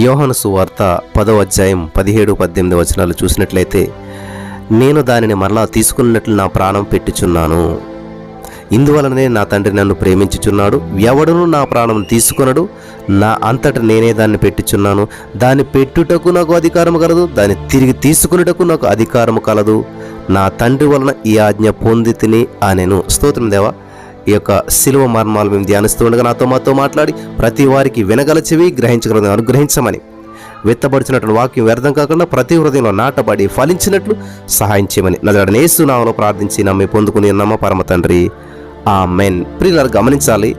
యోహాను సువార్త పదో అధ్యాయం పదిహేడు పద్దెనిమిది వచనాలు చూసినట్లయితే నేను దానిని మరలా తీసుకున్నట్లు నా ప్రాణం పెట్టుచున్నాను. ఇందువలనే నా తండ్రి నన్ను ప్రేమించుచున్నాడు. ఎవడును నా ప్రాణం తీసుకొనడు. నా అంతట నేనే దాన్ని పెట్టుచున్నాను. దాన్ని పెట్టుటకు నాకు అధికారం కలదు. దాన్ని తిరిగి తీసుకునేటకు నాకు అధికారం కలదు. నా తండ్రి వలన ఈ ఆజ్ఞ పొంది తిని నేను స్తోత్రం దేవా. ఈ యొక్క శిలువ మర్మాలు మేము ధ్యానిస్తూ ఉండగా నాతో మాతో మాట్లాడి ప్రతి వారికి వినగల చెవి గ్రహించగల అనుగ్రహించమని. వెత్తబడిచినటువంటి వాక్యం వ్యర్థం కాకుండా ప్రతి హృదయంలో నాటబడి ఫలించినట్లు సహాయం చేయమని. నదడ నేసునామలో ప్రార్థించి నమ్మి పొందుకుని నమ్మ పరమ తండ్రి? ఆ మెన్ ప్రియులారు గమనించాలి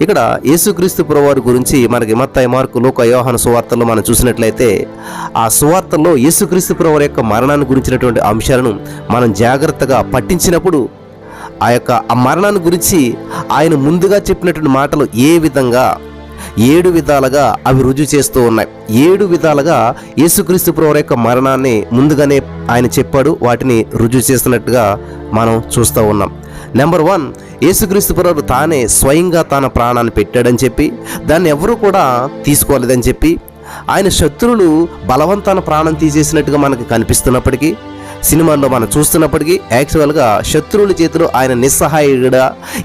ఇక్కడ యేసుక్రీస్తు పురవారి గురించి మనకి మత్తాయి మార్కు లోక యోహాను సువార్తల్లో మనం చూసినట్లయితే ఆ సువార్తల్లో యేసుక్రీస్తు పురవారి యొక్క మరణాన్ని గురించినటువంటి అంశాలను మనం జాగ్రత్తగా పట్టించినప్పుడు ఆ యొక్క ఆ మరణాన్ని గురించి ఆయన ముందుగా చెప్పినటువంటి మాటలు ఏ విధంగా ఏడు విధాలుగా అవి రుజువు చేస్తూ ఉన్నాయి. ఏడు విధాలుగా యేసుక్రీస్తు ప్రభు యొక్క మరణాన్ని ముందుగానే ఆయన చెప్పాడు. వాటిని రుజువు చేస్తున్నట్టుగా మనం చూస్తూ ఉన్నాం. నెంబర్ వన్ యేసుక్రీస్తు ప్రభు తానే స్వయంగా తన ప్రాణాన్ని పెట్టాడని చెప్పి దాన్ని ఎవరు కూడా తీసుకోలేదని చెప్పి ఆయన శత్రువులు బలవంతాన ప్రాణం తీసేసినట్టుగా మనకు కనిపిస్తున్నప్పటికీ సినిమాల్లో మనం చూస్తున్నప్పటికీ యాక్చువల్గా శత్రువుల చేతిలో ఆయన నిస్సహాయుడుగా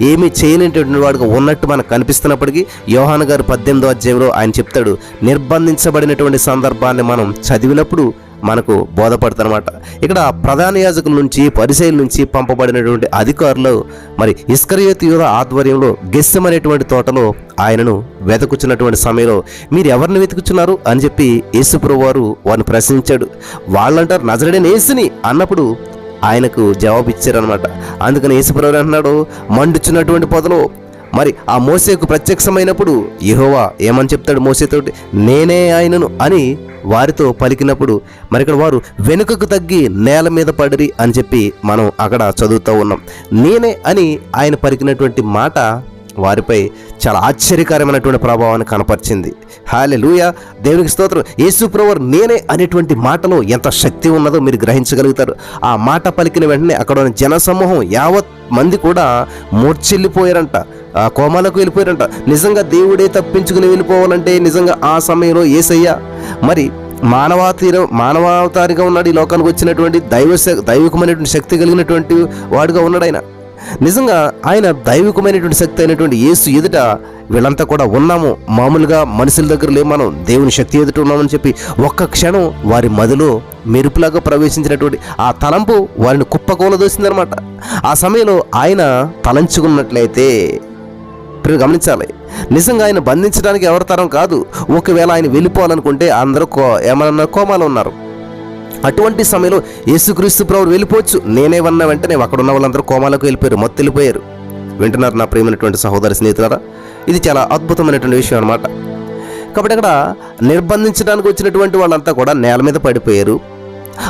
ఏమీ చేయలేనటువంటి వాడుగా ఉన్నట్టు మనకు కనిపిస్తున్నప్పటికీ యోహాన్ గారు పద్దెనిమిదో అధ్యాయంలో ఆయన చెప్తాడు నిర్బంధించబడినటువంటి సందర్భాన్ని మనం చదివినప్పుడు మనకు బోధపడతారన్నమాట ఇక్కడ ప్రధాన యాజకుల నుంచి పరిశైల నుంచి పంపబడినటువంటి అధికారులు మరి ఇస్కరియోత్ యూద ఆధ్వర్యంలో గెస్సమనేటువంటి తోటలో ఆయనను వెతకుచున్నటువంటి సమయంలో మీరు ఎవరిని వెతుకుచున్నారు అని చెప్పి యేసుప్రభు వారు వారిని ప్రశ్నించాడు. వాళ్ళంటారు నజరడని యేసుని అన్నప్పుడు ఆయనకు జవాబు ఇచ్చారనమాట అందుకని యేసుప్రభు అంటున్నాడు మండుచున్నటువంటి పొదలో. మరి ఆ మోసేకు ప్రత్యక్షమైనప్పుడు యహోవా ఏమని చెప్తాడు మోసేతోటి? నేనే ఆయనను అని వారితో పలికినప్పుడు మరి ఇక్కడ వారు వెనుకకు తగ్గి నేల మీద పడిరి అని చెప్పి మనం అక్కడ చదువుతూ ఉన్నాం. నేనే అని ఆయన పలికినటువంటి మాట వారిపై చాలా ఆశ్చర్యకరమైనటువంటి ప్రభావాన్ని కనపరిచింది. హాలే లూయ దేవునికి స్తోత్రం. యేసుప్రవర్ నేనే అనేటువంటి మాటలో ఎంత శక్తి ఉన్నదో మీరు గ్రహించగలుగుతారు. ఆ మాట పలికిన వెంటనే అక్కడ ఉన్న జనసమూహం యావత్ మంది కూడా మూర్చెళ్ళిపోయారంట ఆ కోమాలకు వెళ్ళిపోయారంట. నిజంగా దేవుడే తప్పించుకుని వెళ్ళిపోవాలంటే నిజంగా ఆ సమయంలో ఏసయ్య మరి మానవాతీర మానవావతారిగా ఉన్నాడు ఈ లోకానికి వచ్చినటువంటి దైవ దైవికమైనటువంటి శక్తి కలిగినటువంటి వాడుగా ఉన్నాడు ఆయన. నిజంగా ఆయన దైవికమైనటువంటి శక్తి అయినటువంటి యేసు ఎదుట వీళ్ళంతా కూడా ఉన్నాము. మామూలుగా మనుషుల దగ్గర లేము మనం దేవుని శక్తి ఎదుట ఉన్నామని చెప్పి ఒక్క క్షణం వారి మదిలో మెరుపులాగా ప్రవేశించినటువంటి ఆ తలంపు వారిని కుప్పకూలదోసిందనమాట ఆ సమయంలో ఆయన తలంచుకున్నట్లయితే ఇప్పుడు గమనించాలి. నిజంగా ఆయన బంధించడానికి ఎవరి తరం కాదు. ఒకవేళ ఆయన వెళ్ళిపోవాలనుకుంటే అందరూ కో ఏమన్నా కోమాలో ఉన్నారు. అటువంటి సమయంలో యేసుక్రీస్తు ప్రభు వెళ్ళిపోవచ్చు. నేనే వన్న వెంటనే అక్కడ ఉన్న వాళ్ళందరూ కోమాలకు వెళ్ళిపోయారు మొత్తం వెళ్ళిపోయారు వింటున్నారు నా ప్రియమైనటువంటి సహోదరి స్నేహితులారా? ఇది చాలా అద్భుతమైనటువంటి విషయం అనమాట కాబట్టి అక్కడ నిర్బంధించడానికి వచ్చినటువంటి వాళ్ళంతా కూడా నేల మీద పడిపోయారు.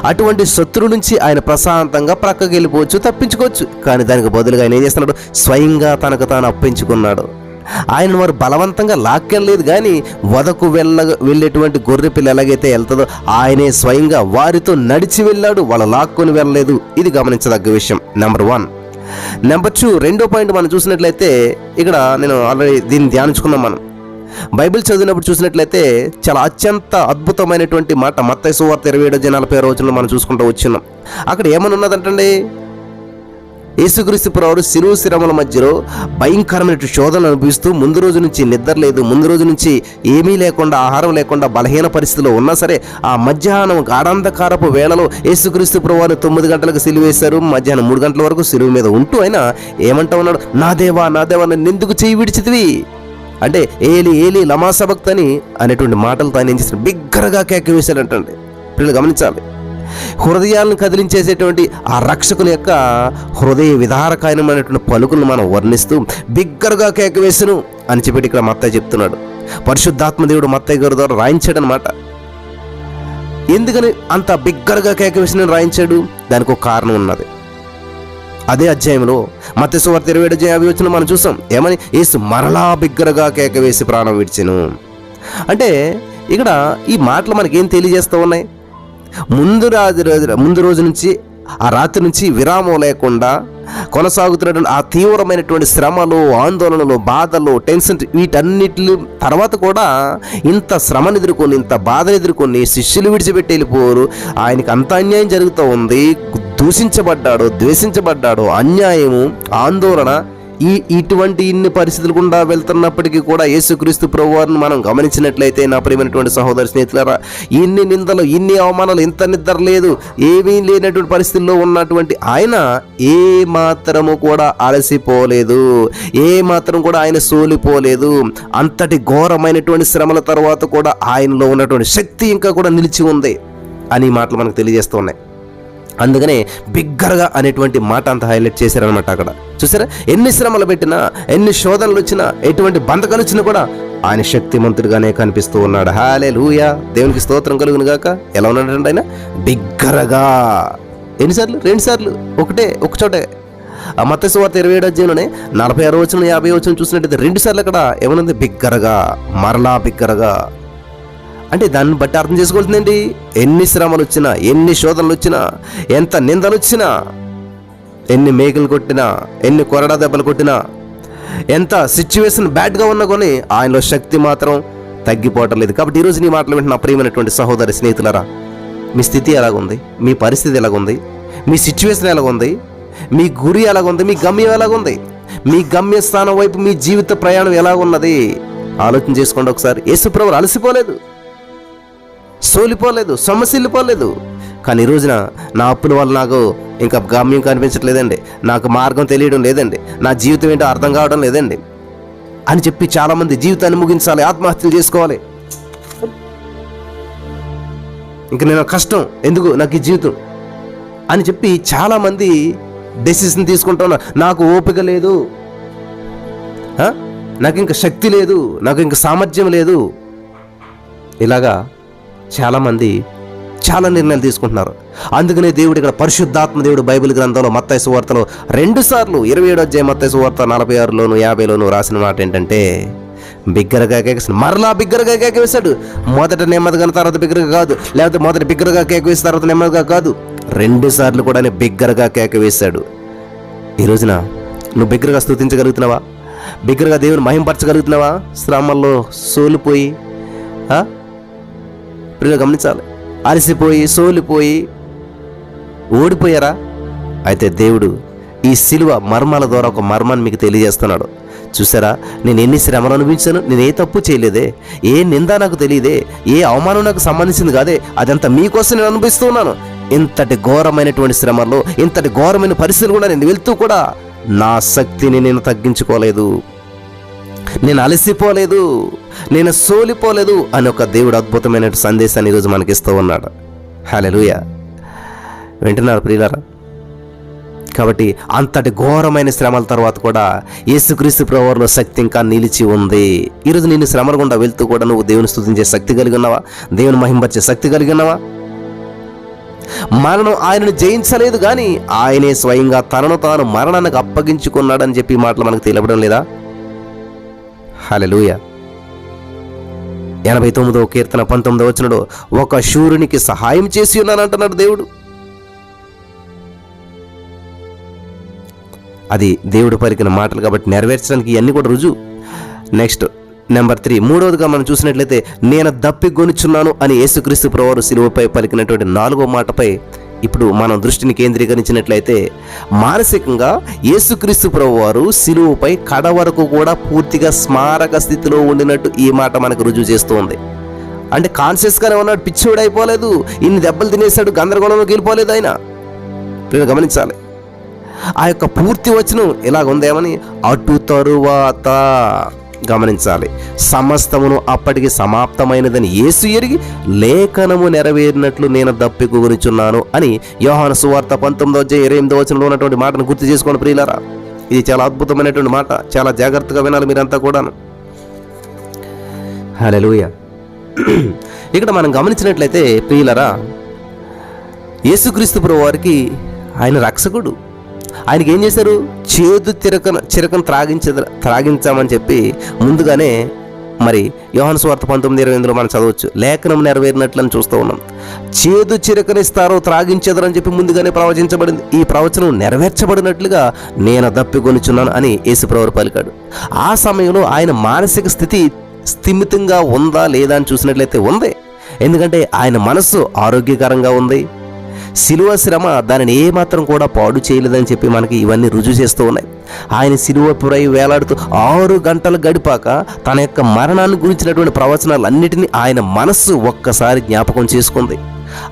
అటువంటి శత్రువు నుంచి ఆయన ప్రశాంతంగా ప్రక్కకి వెళ్ళిపోవచ్చు తప్పించుకోవచ్చు. కానీ దానికి బదులుగా ఆయన ఏం చేస్తున్నాడు? స్వయంగా తనకు తాను అప్పించుకున్నాడు ఆయన వారు బలవంతంగా లాక్కెళ్ళలేదు కానీ వదకు వెళ్ళ వెళ్ళేటువంటి గొర్రె పిల్ల ఎలాగైతే వెళ్తుందో ఆయనే స్వయంగా వారితో నడిచి వెళ్ళాడు వాళ్ళ లాక్కొని వెళ్ళలేదు. ఇది గమనించదగ్గ విషయం. నెంబర్ వన్ నెంబర్ టూ రెండో పాయింట్ మనం చూసినట్లయితే ఇక్కడ నేను ఆల్రెడీ దీన్ని ధ్యానించుకున్నాం మనం. బైబిల్ చదివినప్పుడు చూసినట్లయితే చాలా అత్యంత అద్భుతమైనటువంటి మాట మత్తైసు సువార్త ఇరవై ఏడో జనాల పేరు రోజుల్లో మనం చూసుకుంటూ వచ్చినాం. అక్కడ ఏమని ఉన్నదంటండి యేసుక్రీస్తు ప్రభుడు శిరువు శిరముల మధ్యలో భయంకరమైన శోధన అనుభవిస్తూ ముందు రోజు నుంచి నిద్ర లేదు ముందు రోజు నుంచి ఏమీ లేకుండా ఆహారం లేకుండా బలహీన పరిస్థితిలో ఉన్నా సరే ఆ మధ్యాహ్నం గాఢాంధకారపు వేళలో యేసుక్రీస్తు ప్రభువారు తొమ్మిది గంటలకు సిలువ వేశారు. మధ్యాహ్నం మూడు గంటల వరకు సిలువ మీద ఉంటూ ఆయన ఏమంటా ఉన్నాడు? నా దేవా నా దేవా నన్ను ఎందుకు చేయి విడిచితివి? అంటే ఏలి ఏలి లమాసభక్తని అని అనేటువంటి మాటలతో ఆయన ఏం చేసిన బిగ్గరగా కేక వేశాడంటండి. పిల్లలు గమనించాలి. హృదయాలను కదిలించేసేటువంటి ఆ రక్షకుని యొక్క హృదయ విధారకాయనమైనటువంటి పలుకులను మనం వర్ణిస్తూ బిగ్గరగా కేక వేసును అని చెప్పి ఇక్కడ మత్తయ్య చెప్తున్నాడు. పరిశుద్ధాత్మదేవుడు మత్తయ్య గారి ద్వారా రాయించాడు అనమాట ఎందుకని అంత బిగ్గరగా కేక వేసిన రాయించాడు? దానికి ఒక కారణం ఉన్నది. అదే అధ్యాయంలో మత్స్యవార్త ఇరవై ఏడు అధ్యాయం వచ్చిన మనం చూసాం. ఏమని? యేసు మరలా బిగ్గరగా కేక వేసి ప్రాణం విడిచెను. అంటే ఇక్కడ ఈ మాటలు మనకేం తెలియజేస్తూ ఉన్నాయి? ముందు రాజు రోజు ముందు రోజు నుంచి ఆ రాత్రి నుంచి విరామం లేకుండా కొనసాగుతున్నటువంటి ఆ తీవ్రమైనటువంటి శ్రమలు ఆందోళనలు బాధలు టెన్షన్ వీటన్నిటి తర్వాత కూడా ఇంత శ్రమను ఎదుర్కొని ఇంత బాధను ఎదుర్కొని శిష్యులు విడిచిపెట్టి వెళ్ళిపోరు. ఆయనకి అంత అన్యాయం జరుగుతూ ఉంది. దూషించబడ్డాడు ద్వేషించబడ్డాడు. అన్యాయము ఆందోళన ఈ ఇటువంటి ఇన్ని పరిస్థితులు గుండా వెళ్తున్నప్పటికీ కూడా యేసుక్రీస్తు ప్రభువారిని మనం గమనించినట్లయితే నా ప్రియమైనటువంటి సహోదర స్నేహితులారా ఇన్ని నిందలు ఇన్ని అవమానాలు ఇంత నిద్ర లేదు ఏమీ లేనటువంటి పరిస్థితుల్లో ఉన్నటువంటి ఆయన ఏ మాత్రము కూడా అలసిపోలేదు ఏ మాత్రం కూడా ఆయన సోలిపోలేదు. అంతటి ఘోరమైనటువంటి శ్రమల తర్వాత కూడా ఆయనలో ఉన్నటువంటి శక్తి ఇంకా కూడా నిలిచి ఉంది అని మాటలు మనకు తెలియజేస్తున్నాయి అందుకనే బిగ్గరగా అనేటువంటి మాట అంత హైలైట్ చేశారనమాట అక్కడ. చూసారా? ఎన్ని శ్రమలు పెట్టినా ఎన్ని శోధనలు వచ్చినా ఎటువంటి బంధకాలు వచ్చినా కూడా ఆయన శక్తిమంతుడిగానే కనిపిస్తూ ఉన్నాడు. హాలే లూయా దేవునికి స్తోత్రం కలుగును గాక. ఎలా ఉన్నాడంటే ఆయన? బిగ్గరగా. ఎన్నిసార్లు? రెండు సార్లు ఒకటే ఒక చోటే. ఆ మత్స్య వార్త ఇరవై ఏడు అధ్యయంలోనే నలభై ఆరు వచ్చిన యాభై వచ్చిన చూసినట్టయితే రెండు సార్లు అక్కడ ఏమనుంది? బిగ్గరగా. మరలా బిగ్గరగా. అంటే దాన్ని బట్టి అర్థం చేసుకోవాల్సిందండి ఎన్ని శ్రమలు వచ్చినా ఎన్ని శోధనలు వచ్చినా ఎంత నిందలు వచ్చినా ఎన్ని మేకలు కొట్టినా ఎన్ని కొరడా దెబ్బలు కొట్టినా ఎంత సిచ్యువేషన్ బ్యాడ్గా ఉన్నా కానీ ఆయనలో శక్తి మాత్రం తగ్గిపోవటం లేదు. కాబట్టి ఈరోజు నీ మాటలు వింటున్న ప్రియమైనటువంటి సహోదరి స్నేహితులరా మీ స్థితి ఎలాగుంది? మీ పరిస్థితి ఎలాగుంది? మీ సిచ్యువేషన్ ఎలాగుంది? మీ గురి ఎలాగుంది? మీ గమ్యం ఎలాగుంది? మీ గమ్యస్థానం వైపు మీ జీవిత ప్రయాణం ఎలాగున్నది? ఆలోచన చేసుకోండి ఒకసారి. యేసుప్రభు అలసిపోలేదు. సోలిపోలేదు సొమ్మసిల్లిపోలేదు కానీ ఈ రోజున నా అప్పుల వల్ల నాకు ఇంకా గమ్యం కనిపించట్లేదండి. నాకు మార్గం తెలియడం లేదండి. నా జీవితం ఏంటో అర్థం కావడం లేదండి. అని చెప్పి చాలామంది జీవితాన్ని ముగించాలి ఆత్మహత్యలు చేసుకోవాలి. ఇంక నేను కష్టం ఎందుకు నాకు ఈ జీవితం? అని చెప్పి చాలామంది డెసిషన్ తీసుకుంటున్నా నాకు ఓపిక లేదు. నాకు ఇంకా శక్తి లేదు. నాకు ఇంకా సామర్థ్యం లేదు. ఇలాగా చాలామంది చాలా నిర్ణయాలు తీసుకుంటున్నారు. అందుకనే దేవుడు ఇక్కడ పరిశుద్ధాత్మ దేవుడు బైబిల్ గ్రంథంలో మత్తయి సువార్తలో రెండు సార్లు ఇరవై ఏడు అధ్యాయ మత్తాయి సువార్త నలభై ఆరులోను యాభైలోను రాసిన మాట ఏంటంటే బిగ్గరగా కేకేసి మరలా బిగ్గరగా కేక మొదట నెమ్మదిగా తర్వాత బిగ్గరగా కాదు. లేకపోతే మొదట బిగ్గరగా కేకవేసిన తర్వాత నెమ్మదిగా కాదు. రెండు సార్లు కూడా నేను బిగ్గరగా కేక వేశాడు ఈ రోజున నువ్వు బిగ్గరగా స్థుతించగలుగుతున్నావా? బిగ్గరగా దేవుని మహింపరచగలుగుతున్నావా? శ్రమల్లో సోలిపోయి ప్రియులు గమనించాలి. అలసిపోయి సోలిపోయి ఓడిపోయారా? అయితే దేవుడు ఈ శిలువ మర్మాల ద్వారా ఒక మర్మాన్ని మీకు తెలియజేస్తున్నాడు. చూసారా? నేను ఎన్ని శ్రమలు అనుభవించాను నేను ఏ తప్పు చేయలేదే ఏ నింద నాకు తెలియదే ఏ అవమానం నాకు సంబంధించింది కాదే అదంతా మీకోసం నేను అనుభవిస్తున్నాను ఇంతటి ఘోరమైనటువంటి శ్రమల్లో ఇంతటి ఘోరమైన పరిస్థితులు కూడా నేను వెళ్తూ కూడా నా శక్తిని నేను తగ్గించుకోలేదు. నేను అలసిపోలేదు నేను సోలిపోలేదు అని ఒక దేవుడు అద్భుతమైన సందేశాన్ని ఈరోజు మనకిస్తూ ఉన్నాడు. హలెలుయ వింటున్నారు ప్రియులారా? కాబట్టి అంతటి ఘోరమైన శ్రమల తర్వాత కూడా యేసుక్రీస్తు ప్రవర్లో శక్తి ఇంకా నిలిచి ఉంది. ఈరోజు నేను శ్రమల గుండా వెళ్తూ కూడా నువ్వు దేవుని స్థుతించే శక్తి కలిగి ఉన్నావా? దేవుని మహింపరిచే శక్తి కలిగి ఉన్నావా? మరణం ఆయనను జయించలేదు కానీ ఆయనే స్వయంగా తనను తాను మరణానికి అప్పగించుకున్నాడని చెప్పి మాటలు మనకు తెలియడం లేదా? హలెలూయ ఎనభై తొమ్మిదవ కీర్తన పంతొమ్మిదవ వచనంలో ఒక శూరునికి సహాయం చేసి ఉన్నానంటున్నాడు దేవుడు. అది దేవుడు పలికిన మాటలు కాబట్టి నెరవేర్చడానికి ఇవన్నీ కూడా రుజువు. నెక్స్ట్ నెంబర్ త్రీ మూడవదిగా మనం చూసినట్లయితే నేను దప్పిగొనుచున్నాను అని యేసుక్రీస్తు ప్రవారు సిలువపై పలికినటువంటి నాలుగో మాటపై ఇప్పుడు మనం దృష్టిని కేంద్రీకరించినట్లయితే మానసికంగా యేసుక్రీస్తు ప్రభువారు సిలువపై కడ వరకు కూడా పూర్తిగా స్మారక స్థితిలో ఉండినట్టు ఈ మాట మనకు రుజువు చేస్తుంది. అంటే కాన్షియస్గానే ఉన్నాడు పిచ్చోడు అయిపోలేదు ఇన్ని దెబ్బలు తినేశాడు గందరగోళంలోకి వెళ్ళిపోలేదు ఆయన. మీరు గమనించాలి. ఆ యొక్క పూర్తి వచనం ఇలాగ ఉందేమని అటు తరువాత. గమనించాలి. సమస్తమును అప్పటికి సమాప్తమైనదని యేసు ఎరిగి లేఖనము నెరవేరినట్లు నేను దప్పికొనిచున్నాను అని యోహాను సువార్త పంతొమ్మిదో అధ్యాయం ఇరవై ఎనిమిదో వచనంలో ఉన్నటువంటి మాటను గుర్తు చేసుకోండి ప్రియులారా. ఇది చాలా అద్భుతమైనటువంటి మాట. చాలా జాగ్రత్తగా వినాలి మీరంతా కూడాను. హల్లెలూయ. ఇక్కడ మనం గమనించినట్లయితే ప్రియులరా యేసుక్రీస్తు ప్రభు వారికి ఆయన రక్షకుడు. ఆయనకి ఏం చేశారు? చేదు తిరకన చిరకను త్రాగించ త్రాగించామని చెప్పి ముందుగానే మరి యోహన్ స్వార్థ పంతొమ్మిది ఇరవై ఎనిమిదిలో మనం చదవచ్చు. లేఖనం నెరవేరినట్లని చూస్తూ ఉన్నాం. చేదు చిరకనిస్తారో త్రాగించేదరని చెప్పి ముందుగానే ప్రవచించబడింది. ఈ ప్రవచనం నెరవేర్చబడినట్లుగా నేను దప్పికొనిచున్నాను అని యేసుప్రవరు పలికాడు. ఆ సమయంలో ఆయన మానసిక స్థితి స్థిమితంగా ఉందా లేదా అని చూసినట్లయితే ఉంది. ఎందుకంటే ఆయన మనస్సు ఆరోగ్యకరంగా ఉంది. శిలువ శ్రమ దానిని ఏమాత్రం కూడా పాడు చేయలేదని చెప్పి మనకి ఇవన్నీ రుజువు చేస్తూ ఉన్నాయి. ఆయన శిలువ పురై వేలాడుతూ ఆరు గంటలు గడిపాక తన యొక్క మరణాన్ని గురించినటువంటి ప్రవచనాలన్నిటినీ ఆయన మనస్సు ఒక్కసారి జ్ఞాపకం చేసుకుంది.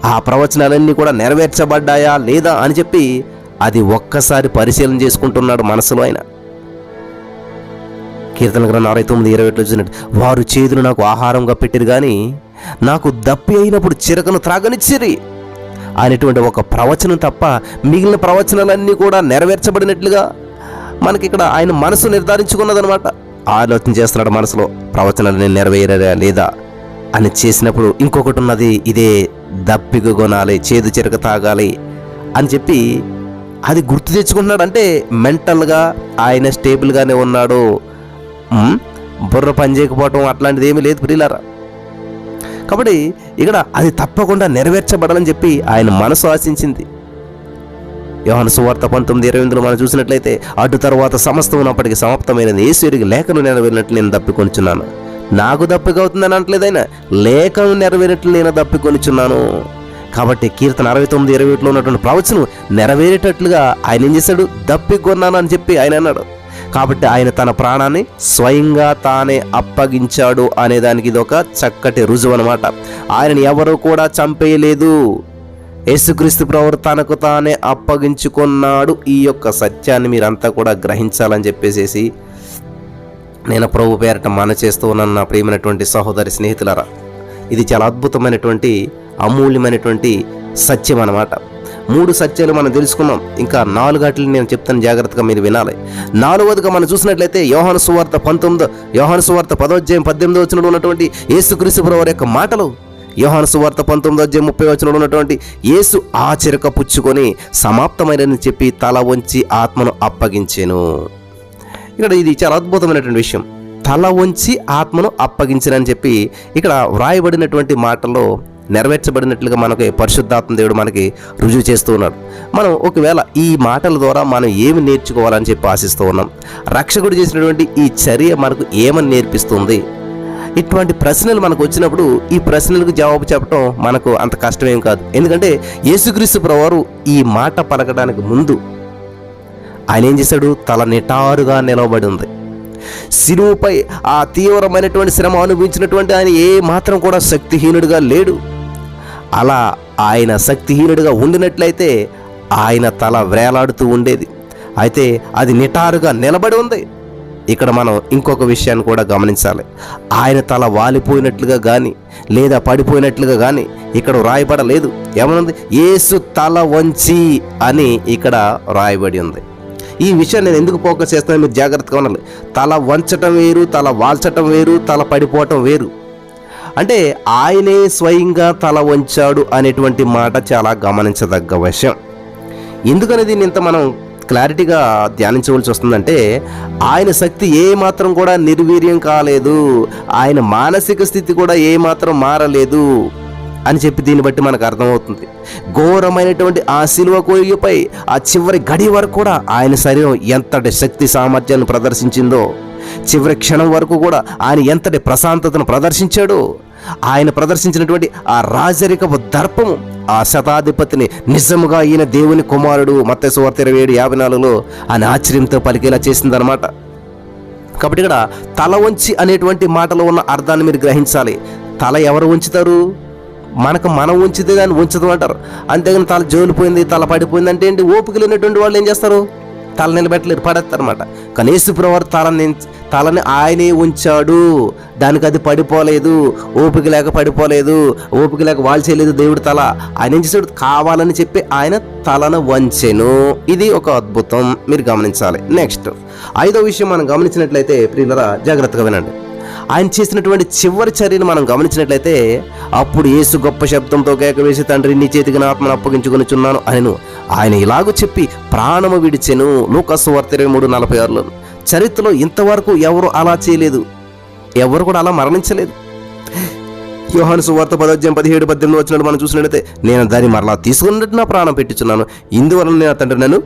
ఆ ప్రవచనాలన్నీ కూడా నెరవేర్చబడ్డాయా లేదా అని చెప్పి అది ఒక్కసారి పరిశీలన చేసుకుంటున్నాడు మనసులో ఆయన. కీర్తన గ్రంథం అరవై తొమ్మిది ఇరవై ఒకటిలో వచ్చినట్టు వారు చేతులు నాకు ఆహారంగా పెట్టిరు కానీ నాకు దప్పి అయినప్పుడు చిరకను త్రాగనిచ్చిరి. అనేటువంటి ఒక ప్రవచనం తప్ప మిగిలిన ప్రవచనాలన్నీ కూడా నెరవేర్చబడినట్లుగా మనకి ఇక్కడ ఆయన మనసు నిర్ధారించుకున్నదనమాట ఆలోచన చేస్తున్నాడు మనసులో ప్రవచనాలన్నీ నెరవేరా లేదా అని చేసినప్పుడు ఇంకొకటి ఉన్నది ఇదే దప్పిక కొనాలి చేదు చెరక తాగాలి అని చెప్పి అది గుర్తు తెచ్చుకుంటున్నాడు. అంటే మెంటల్గా ఆయన స్టేబుల్గానే ఉన్నాడు. బుర్ర పని చేయకపోవటం అట్లాంటిది ఏమీ లేదు ప్రియులారా. కాబట్టి ఇక్కడ అది తప్పకుండా నెరవేర్చబడాలని చెప్పి ఆయన మనసు ఆశించింది. యోహన సువార్త పంతొమ్మిది ఇరవై ఎనిమిదిలో మనం చూసినట్లయితే అటు తర్వాత సమస్తం ఉన్నప్పటికీ సమాప్తమైనది. యేసుడికి లేఖను నెరవేరినట్లు నేను దప్పికొనిచున్నాను నాకు దప్పిక అవుతుందని అనట్లేదైనా లేఖను నెరవేరినట్లు నేను తప్పికొనిచున్నాను. కాబట్టి కీర్తన అరవై తొమ్మిది ఇరవై ఒకటిలో ఉన్నటువంటి ప్రవచనం నెరవేరేటట్లుగా ఆయన ఏం చేశాడు? దప్పికొన్నాను అని చెప్పి ఆయన అన్నాడు. కాబట్టి ఆయన తన ప్రాణాన్ని స్వయంగా తానే అప్పగించాడు అనే దానికి ఇది ఒక చక్కటి రుజువు అనమాట ఆయనని ఎవరు కూడా చంపేయలేదు. యేసుక్రీస్తు ప్రవర్ తనకు తానే అప్పగించుకున్నాడు. ఈ యొక్క సత్యాన్ని మీరంతా కూడా గ్రహించాలని చెప్పేసేసి నేను ప్రభు పేరట మన చేస్తూ ఉన్నాను నా ప్రియమైనటువంటి సహోదరి స్నేహితులరా ఇది చాలా అద్భుతమైనటువంటి అమూల్యమైనటువంటి సత్యం అన్నమాట. మూడు సత్యాలు మనం తెలుసుకున్నాం. ఇంకా నాలుగాటిని నేను చెప్తాను జాగ్రత్తగా మీరు వినాలి. నాలుగవదిగా మనం చూసినట్లయితే యోహాను సువార్త పంతొమ్మిదో యోహాను సువార్త పదోధ్యాయం పద్దెనిమిదో వచనంలో ఉన్నటువంటి యేసుక్రీస్తు ప్రభు యొక్క మాటలు. యోహాను సువార్త పంతొమ్మిదో అధ్యాయం ముప్పై వచనంలో ఉన్నటువంటి యేసు ఆ చిరక పుచ్చుకొని సమాప్తమైనని చెప్పి తల వంచి ఆత్మను అప్పగించాను. ఇక్కడ ఇది చాలా అద్భుతమైనటువంటి విషయం. తల వంచి ఆత్మను అప్పగించనని చెప్పి ఇక్కడ వ్రాయబడినటువంటి మాటలో నెరవేర్చబడినట్లుగా మనకి పరిశుద్ధాత్మ దేవుడు మనకి రుజువు చేస్తూ ఉన్నాడు. మనం ఒకవేళ ఈ మాటల ద్వారా మనం ఏమి నేర్చుకోవాలని చెప్పి ఆశిస్తూ ఉన్నాం. రక్షకుడు చేసినటువంటి ఈ చర్య మనకు ఏమని నేర్పిస్తుంది? ఇటువంటి ప్రశ్నలు మనకు వచ్చినప్పుడు ఈ ప్రశ్నలకు జవాబు చెప్పడం మనకు అంత కష్టమేం కాదు. ఎందుకంటే యేసుక్రీస్తు ప్రవారు ఈ మాట పలకడానికి ముందు ఆయన ఏం చేశాడు? తల నిటారుగా నిలవబడి ఉంది. శిలువుపై ఆ తీవ్రమైనటువంటి శ్రమ అనుభవించినటువంటి ఆయన ఏ మాత్రం కూడా శక్తిహీనుడిగా లేడు. అలా ఆయన శక్తిహీనుడిగా ఉండినట్లయితే ఆయన తల వేలాడుతూ ఉండేది. అయితే అది నిటారుగా నిలబడి ఉంది. ఇక్కడ మనం ఇంకొక విషయాన్ని కూడా గమనించాలి. ఆయన తల వాలిపోయినట్లుగా కానీ లేదా పడిపోయినట్లుగా కానీ ఇక్కడ రాయబడలేదు ఏమనుంది? ఏసు తల వంచి అని ఇక్కడ రాయబడి ఉంది. ఈ విషయాన్ని నేను ఎందుకు ఫోకస్ చేస్తున్నాను? మీరు జాగ్రత్తగా ఉండాలి. తల వంచటం వేరు తల వాల్చటం వేరు తల పడిపోవటం వేరు. అంటే ఆయనే స్వయంగా తల వంచాడు అనేటువంటి మాట చాలా గమనించదగ్గ విషయం. ఎందుకని దీన్ని ఇంత మనం క్లారిటీగా ధ్యానించవలసి వస్తుందంటే ఆయన శక్తి ఏ మాత్రం కూడా నిర్వీర్యం కాలేదు ఆయన మానసిక స్థితి కూడా ఏ మాత్రం మారలేదు అని చెప్పి దీన్ని బట్టి మనకు అర్థమవుతుంది. ఘోరమైనటువంటి ఆ శిలువ కోయిపై ఆ చివరి గడి వరకు కూడా ఆయన శరీరం ఎంతటి శక్తి సామర్థ్యాన్ని ప్రదర్శించిందో చివరి క్షణం వరకు కూడా ఆయన ఎంతటి ప్రశాంతతను ప్రదర్శించాడో ఆయన ప్రదర్శించినటువంటి ఆ రాజరికపు దర్పము ఆ శతాధిపతిని నిజముగా ఈయన దేవుని కుమారుడు మత్స్యవార్త ఇరవై ఏడు యాభై నాలుగులో ఆయన ఆశ్చర్యంతో పలికేలా చేసిందనమాట కాబట్టి ఇక్కడ తల వంచి అనేటువంటి మాటలో ఉన్న అర్థాన్ని మీరు గ్రహించాలి. తల ఎవరు ఉంచుతారు మనకు మనం ఉంచితే దాన్ని ఉంచదు అంటారు. అంతేగాని తల జోలిపోయింది తల పడిపోయింది అంటే ఏంటి? ఓపిక లేనటువంటి వాళ్ళు ఏం చేస్తారు? తల నిలబెట్టలేరు పడేస్తారనమాట అనమాట కానీ తలని తలని ఆయనే ఉంచాడు. దానికి అది పడిపోలేదు. ఓపిక లేక పడిపోలేదు. ఓపిక లేక వాల్చేయలేదు చేయలేదు దేవుడి తల. ఆయన చేసాడు కావాలని చెప్పి ఆయన తలను వంచెను. ఇది ఒక అద్భుతం. మీరు గమనించాలి. నెక్స్ట్ ఐదో విషయం మనం గమనించినట్లయితే ప్రియులరా జాగ్రత్తగా వినండి. ఆయన చేసినటువంటి చివరి చర్యను మనం గమనించినట్లయితే అప్పుడు యేసు గొప్ప శబ్దంతో కేక వేసి తండ్రి నీ చేతికి నా ఆత్మను అప్పగించుకొనిచున్నాను ఆయనను ఆయన ఇలాగూ చెప్పి ప్రాణము విడిచెను. లూకస్ వార్త ఇరవై మూడు నలభై ఆరులో. చరిత్రలో ఇంతవరకు ఎవరు అలా చేయలేదు. ఎవరు కూడా అలా మరణించలేదు. యోహాను సువార్త పదోద్యం పదిహేడు పద్దెనిమిది వచ్చినట్టు మనం చూసినట్లయితే నేను దాన్ని మరలా తీసుకున్నట్టు నా ప్రాణం పెట్టుచున్నాను. ఇందువలన నా తండ్రి నన్ను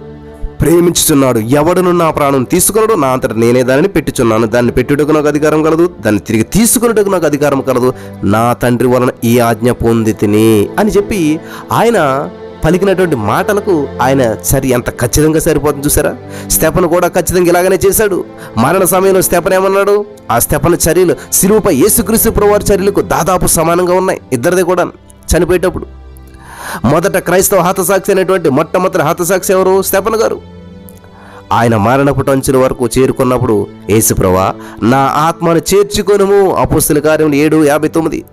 ప్రేమించుచున్నాడు. ఎవడును నా ప్రాణం తీసుకున్నాడు నా అంతట నేనే దానిని పెట్టుచున్నాను. దాన్ని పెట్టుటకు నాకు అధికారం కలదు దాన్ని తిరిగి తీసుకున్నట్టుకు నాకు అధికారం కలదు. నా తండ్రి వలన ఈ ఆజ్ఞ పొంది తిని అని చెప్పి ఆయన పలికినటువంటి మాటలకు ఆయన సరి ఎంత ఖచ్చితంగా సరిపోతుంది చూసారా? స్టెపన్ కూడా ఖచ్చితంగా ఇలాగనే చేశాడు. మరణ సమయంలో స్టెపన్ ఏమన్నాడు? ఆ స్టెపన్ చర్యలు సిలువుపై యేసుక్రీస్తు ప్రభువారి చర్యలకు దాదాపు సమానంగా ఉన్నాయి ఇద్దరిది కూడా చనిపోయేటప్పుడు. మొదట క్రైస్తవ హతసాక్షి అనేటువంటి మొట్టమొదటి హతసాక్షి ఎవరు? స్టెపన్ గారు. ఆయన మరణపు టంచుల వరకు చేరుకున్నప్పుడు యేసుప్రభా నా ఆత్మను చేర్చుకొనుము. అపుస్తుల కార్యం ఏడు యాభై తొమ్మిది.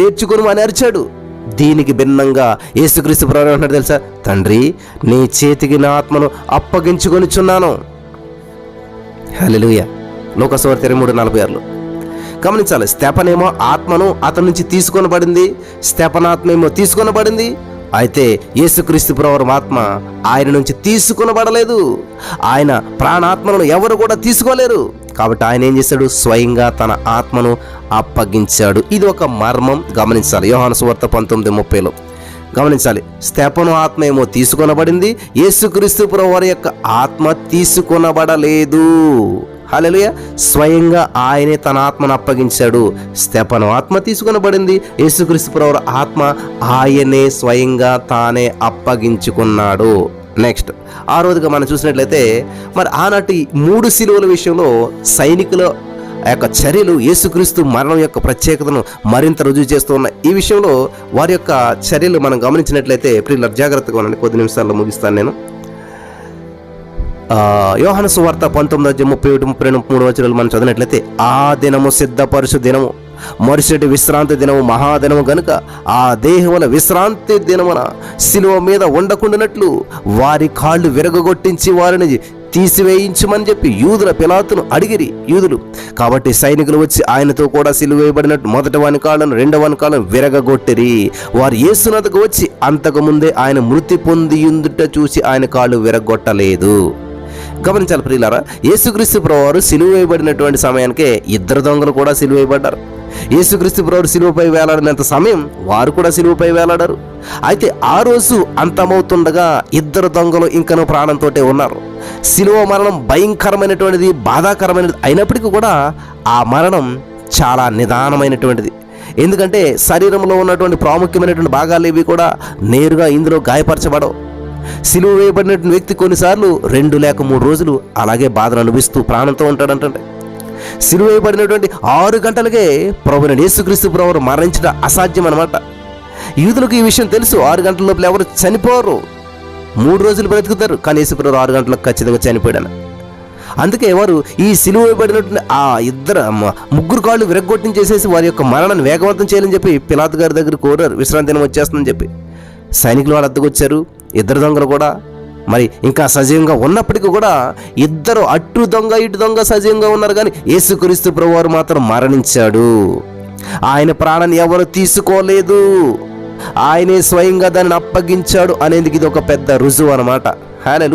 చేర్చుకొనుము అని అరిచాడు. దీనికి భిన్నంగా యేసుక్రీస్తు ప్రభు అంటున్నాడు తెలుసా? తండ్రి నీ చేతికి నా ఆత్మను అప్పగించుకొనిచున్నాను. హల్లెలూయా. లోకసవర్ ఇరవై మూడు నలభై ఆరులో. గమనించాలి స్తెపనేమో ఆత్మను అతని నుంచి తీసుకొనబడింది స్తెపనాత్మేమో తీసుకొనబడింది. అయితే యేసుక్రీస్తు ప్రవరం ఆత్మ ఆయన నుంచి తీసుకొనబడలేదు. ఆయన ప్రాణాత్మలను ఎవరు కూడా తీసుకోలేరు. కాబట్టి ఆయన ఏం చేశాడు? స్వయంగా తన ఆత్మను అప్పగించాడు. ఇది ఒక మర్మం. గమనించాలి. యోహాను సువార్త పంతొమ్మిది ముప్పైలో. గమనించాలి. స్తెపను ఆత్మ ఏమో తీసుకొనబడింది. యేసుక్రీస్తు వారి యొక్క ఆత్మ తీసుకొనబడలేదు. హల్లెలూయా. స్వయంగా ఆయనే తన ఆత్మను అప్పగించాడు. స్తెపను ఆత్మ తీసుకొనబడింది. యేసుక్రీస్తు ప్రభువారి ఆత్మ ఆయనే స్వయంగా తానే అప్పగించుకున్నాడు. నెక్స్ట్ ఆ రోజుగా మనం చూసినట్లయితే మరి ఆనాటి మూడు శిలువల విషయంలో సైనికుల ఆ యొక్క చర్యలు యేసుక్రీస్తు మరణం యొక్క ప్రత్యేకతను మరింత రుజువు చేస్తూ ఉన్నాయి. ఈ విషయంలో వారి యొక్క చర్యలు మనం గమనించినట్లయితే ప్రియుల జాగ్రత్తగా ఉండండి. కొద్ది నిమిషాల్లో ముగిస్తాను నేను. యోహన సువార్త పంతొమ్మిది వచ్చి ముప్పై ఒకటి ముప్పై రెండు మూడు వచనాలు మనం చదివినట్లయితే ఆ దినము సిద్ధపరుచు దినము. మరుసటి విశ్రాంతి దినము మహాదినము గనుక ఆ దేహమున విశ్రాంతి దినమున శిలువ మీద ఉండకుండానట్లు వారి కాళ్ళు విరగగొట్టించి వారిని తీసివేయించమని చెప్పి యూదుల పిలాతును అడిగిరి యూదులు. కాబట్టి సైనికులు వచ్చి ఆయనతో కూడా సిలువ వేయబడినట్టు మొదటి వనకాలను కాళ్ళను రెండవ వనకాలను విరగగొట్టిరి. వారు యేసునతకు వచ్చి అంతకుముందే ఆయన మృతి పొందియుందుట చూసి ఆయన కాళ్ళు విరగొట్టలేదు. గమనించాలి ప్రియులారా యేసుక్రీస్తు ప్రభువారు సిలువ వేయబడినటువంటి సమయానికే ఇద్దరు దొంగలు కూడా సిలువ వేయబడ్డారు. యేసుక్రీస్తు ప్రభువారు సిలువపై వేలాడినంత సమయం వారు కూడా సిలువపై వేలాడారు. అయితే ఆ రోజు అంతమవుతుండగా ఇద్దరు దొంగలు ఇంకను ప్రాణంతోటే ఉన్నారు. సిలువ మరణం భయంకరమైనటువంటిది బాధాకరమైనది అయినప్పటికీ కూడా ఆ మరణం చాలా నిదానమైనటువంటిది. ఎందుకంటే శరీరంలో ఉన్నటువంటి ప్రాముఖ్యమైనటువంటి భాగాలు ఇవి కూడా నేరుగా ఇందులో గాయపరచబడవు. సిలువ వేయబడినటువంటి వ్యక్తి కొన్నిసార్లు రెండు లేక మూడు రోజులు అలాగే బాధను అనుభవిస్తూ ప్రాణంతో ఉంటాడంటే సిలువేయబడినటువంటి ఆరు గంటలకే ప్రభుని యేసుక్రీస్తు ప్రభు మరణించడం అసాధ్యం అనమాట యూదులకు ఈ విషయం తెలుసు ఆరు గంటల లోపల ఎవరు చనిపోరు. మూడు రోజులు బ్రతుకుతారు కానీ యేసుప్రభు ఆరు గంటలకు ఖచ్చితంగా చనిపోయాడు అందుకే వారు ఈ సిలువబడినటువంటి ఆ ఇద్దరు ముగ్గురు కాళ్ళు విరగ్గొట్టించేసేసి వారి యొక్క మరణాన్ని వేగవంతం చేయాలని చెప్పి పిలాత్ గారి దగ్గర కోరారు. విశ్రాంతి దినం వచ్చేస్తుందని చెప్పి. సైనికులు వాళ్ళు అద్దకు వచ్చారు. ఇద్దరు దొంగలు కూడా మరి ఇంకా సజీవంగా ఉన్నప్పటికీ కూడా ఇద్దరు అటు దొంగ ఇటు దొంగ సజీవంగా ఉన్నారు. కానీ యేసుక్రీస్తు ప్రభువారు మాత్రం మరణించాడు. ఆయన ప్రాణాన్ని ఎవరు తీసుకోలేదు. ఆయనే స్వయంగా దాన్ని అప్పగించాడు అనేది ఇది ఒక పెద్ద రుజువు అనమాట హాలే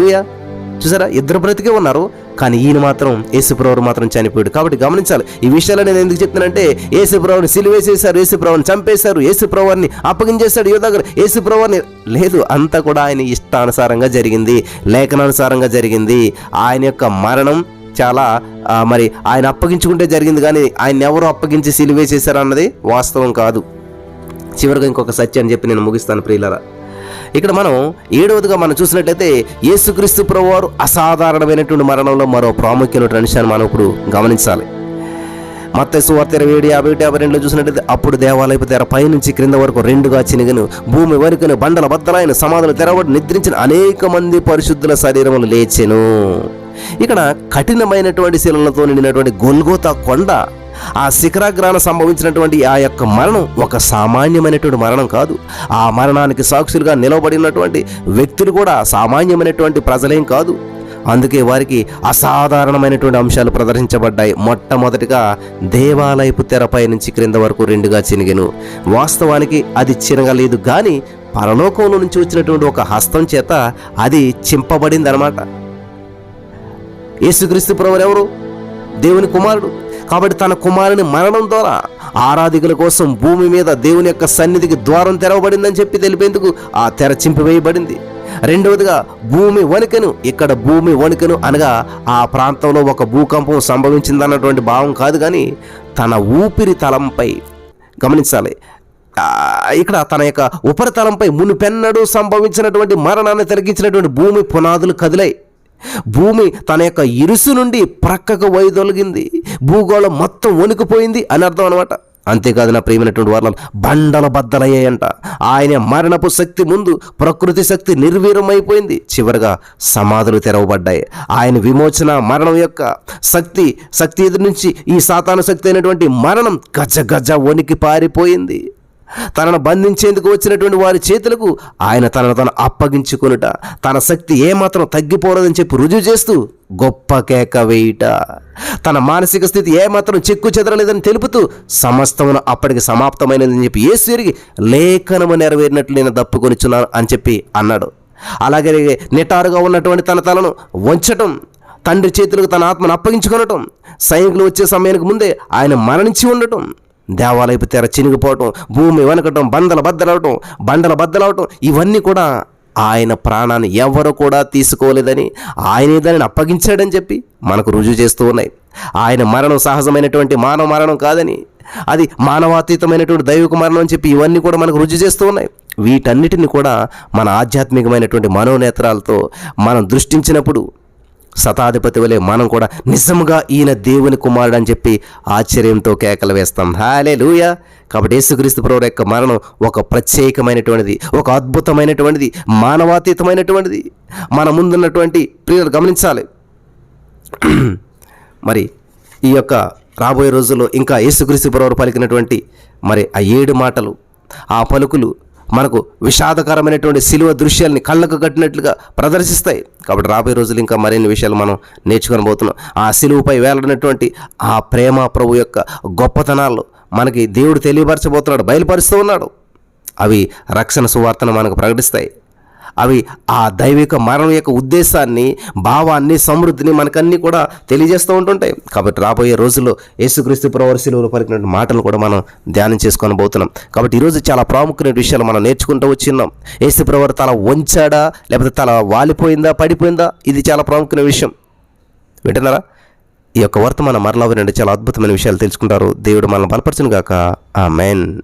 చూసారా? ఇద్దరు బ్రతికే ఉన్నారు. కానీ ఈయన మాత్రం యేసుప్రభుడు మాత్రం చనిపోయాడు. కాబట్టి గమనించాలి ఈ విషయాలు నేను ఎందుకు చెప్తున్నానంటే యేసుప్రభుని సిలువేసేశారు యేసుప్రభుని చంపేశారు యేసుప్రభుని అప్పగించేశాడు యువ దగ్గర యేసుప్రభుని లేదు అంతా కూడా ఆయన ఇష్టానుసారంగా జరిగింది లేఖనానుసారంగా జరిగింది. ఆయన యొక్క మరణం చాలా మరి ఆయన అప్పగించుకుంటే జరిగింది కానీ ఆయన ఎవరు అప్పగించి సిలువేసేశారు అన్నది వాస్తవం కాదు. చివరిగా ఇంకొక సత్యాన్ని చెప్పి నేను ముగిస్తాను ప్రియులరా. ఇక్కడ మనం ఏడవదిగా మనం చూసినట్లయితే యేసుక్రీస్తు ప్రభువారు అసాధారణమైనటువంటి మరణంలో మరో ప్రాముఖ్యమైనటువంటి అంశాన్ని మనం ఇప్పుడు గమనించాలి. మత్తసు సువార్త ఇరవై ఏడు యాభై ఒకటి యాభై రెండులో చూసినట్లయితే అప్పుడు దేవాలయపు తెర పైనుంచి క్రింద వరకు రెండుగా చినిగను. భూమి వరకును బండల బద్దలైన సమాధులు తెరవడి నిద్రించిన అనేక మంది పరిశుద్ధుల శరీరములు లేచెను. ఇక్కడ కఠినమైనటువంటి శిలలతో నిండినటువంటి గొల్గోతా కొండ ఆ శిఖరాగ్రాన సంభవించినటువంటి ఆ యొక్క మరణం ఒక సామాన్యమైనటువంటి మరణం కాదు. ఆ మరణానికి సాక్షులుగా నిలబడినటువంటి వ్యక్తులు కూడా సామాన్యమైనటువంటి ప్రజలేం కాదు. అందుకే వారికి అసాధారణమైనటువంటి అంశాలు ప్రదర్శించబడ్డాయి. మొట్టమొదటిగా దేవాలయపు తెరపై నుంచి క్రింద వరకు రెండుగా చినిగెను. వాస్తవానికి అది చినగలేదు కానీ పరలోకంలో నుంచి వచ్చినటువంటి ఒక హస్తం చేత అది చింపబడింది అనమాట యేసుక్రీస్తు ఎవరు దేవుని కుమారుడు. కాబట్టి తన కుమారుని మరణం ద్వారా ఆరాధికుల కోసం భూమి మీద దేవుని యొక్క సన్నిధికి ద్వారం తెరవబడిందని చెప్పి తెలిపేందుకు ఆ తెర చింపివేయబడింది. రెండవదిగా భూమి వణికెను ఇక్కడ భూమి వణికెను అనగా ఆ ప్రాంతంలో ఒక భూకంపం సంభవించిందన్నటువంటి భావం కాదు కానీ తన ఊపిరి తలంపై గమనించాలి. ఇక్కడ తన యొక్క ఉపరితలంపై మునిపెన్నడూ సంభవించినటువంటి మరణాన్ని తొలగించినటువంటి భూమి పునాదులు కదిలాయి. భూమి తన యొక్క ఇరుసు నుండి ప్రక్కకు వైదొలిగింది. భూగోళం మొత్తం వణికిపోయింది అని అర్థం అనమాట అంతేకాదు నా ప్రియమైనటువంటి వర్ణం బండల బద్దలయ్యాయంట. ఆయన మరణపు శక్తి ముందు ప్రకృతి శక్తి నిర్వీరమైపోయింది చివరిగా సమాధులు తెరవబడ్డాయి. ఆయన విమోచన మరణం యొక్క శక్తి శక్తి ఎదురు నుంచి ఈ సాతాను శక్తి అయినటువంటి మరణం గజ గజ వణికి పారిపోయింది. తనను బంధించేందుకు వచ్చినటువంటి వారి చేతులకు ఆయన తనను తను అప్పగించుకునుట. తన శక్తి ఏమాత్రం తగ్గిపోరదని చెప్పి రుజువు చేస్తూ గొప్ప కేక వేయుట. తన మానసిక స్థితి ఏమాత్రం చెక్కు చెదరలేదని తెలుపుతూ సమస్తమును అప్పటికి సమాప్తమైనదని చెప్పి ఏసు తిరిగి లేఖనము నెరవేరినట్లు నేను దప్పుకొనిచున్నాను అని చెప్పి అన్నాడు. అలాగే నిటారుగా ఉన్నటువంటి తన తలను వంచటం తండ్రి చేతులకు తన ఆత్మను అప్పగించుకొనటం సైనికులు వచ్చే సమయానికి ముందే ఆయన మరణించి ఉండటం దేవాలయపు తెర చినిగిపోవటం భూమి వనకటం బండల బద్దలవటం బండల బద్దలవటం ఇవన్నీ కూడా ఆయన ప్రాణాన్ని ఎవరు కూడా తీసుకోలేదని ఆయనే దానిని అప్పగించాడని చెప్పి మనకు రుజువు చేస్తూ ఉన్నాయి. ఆయన మరణం సహజమైనటువంటి మానవ మరణం కాదని అది మానవాతీతమైనటువంటి దైవిక మరణం అని చెప్పి ఇవన్నీ కూడా మనకు రుజువు చేస్తూ ఉన్నాయి. వీటన్నిటిని కూడా మన ఆధ్యాత్మికమైనటువంటి మనోనేత్రాలతో మనం దృష్టించినప్పుడు శతాధిపతి వలె మనం కూడా నిజముగా ఈయన దేవుని కుమారుడు అని చెప్పి ఆశ్చర్యంతో కేకలు వేస్తాం. హాలే లూయ కాబట్టి యేసుక్రీస్తు ప్రభు యొక్క మరణం ఒక ప్రత్యేకమైనటువంటిది ఒక అద్భుతమైనటువంటిది మానవాతీతమైనటువంటిది. మన ముందున్నటువంటి ప్రియులు గమనించాలి. మరి ఈ యొక్క రాబోయే రోజుల్లో ఇంకా యేసుక్రీస్తు ప్రభు పలికినటువంటి మరి ఆ ఏడు మాటలు ఆ పలుకులు మనకు విషాదకరమైనటువంటి సిలువ దృశ్యాల్ని కళ్ళకు కట్టినట్లుగా ప్రదర్శిస్తాయి. కాబట్టి రాబోయే రోజులు ఇంకా మరిన్ని విషయాలు మనం నేర్చుకొని పోతున్నాం. ఆ సిలువపై వేలాడినటువంటి ఆ ప్రేమ ప్రభు యొక్క గొప్పతనాలు మనకి దేవుడు తెలియపరచబోతున్నాడు బయలుపరుస్తూ ఉన్నాడు. అవి రక్షణ సువార్తను మనకు ప్రకటిస్తాయి. అవి ఆ దైవిక మరణం యొక్క ఉద్దేశాన్ని భావాన్ని సమృద్ధిని మనకన్నీ కూడా తెలియజేస్తూ ఉంటుంటాయి. కాబట్టి రాబోయే రోజుల్లో యేసుక్రీస్తు ప్రవర్శిలో పలికినటువంటి మాటలు కూడా మనం ధ్యానం చేసుకొని పోతున్నాం. కాబట్టి ఈరోజు చాలా ప్రాముఖ్యమైన విషయాలు మనం నేర్చుకుంటూ వచ్చిన్నాం. యేసు ప్రవర్ తల వంచాడా లేకపోతే తల వాలిపోయిందా పడిపోయిందా? ఇది చాలా ప్రాముఖ్యమైన విషయం. వింటున్నారా? ఈ యొక్క వర్తమాన మరలా వినండి. చాలా అద్భుతమైన విషయాలు తెలుసుకుంటారు. దేవుడు మనల్ని బలపరచును గాక ఆ మెయిన్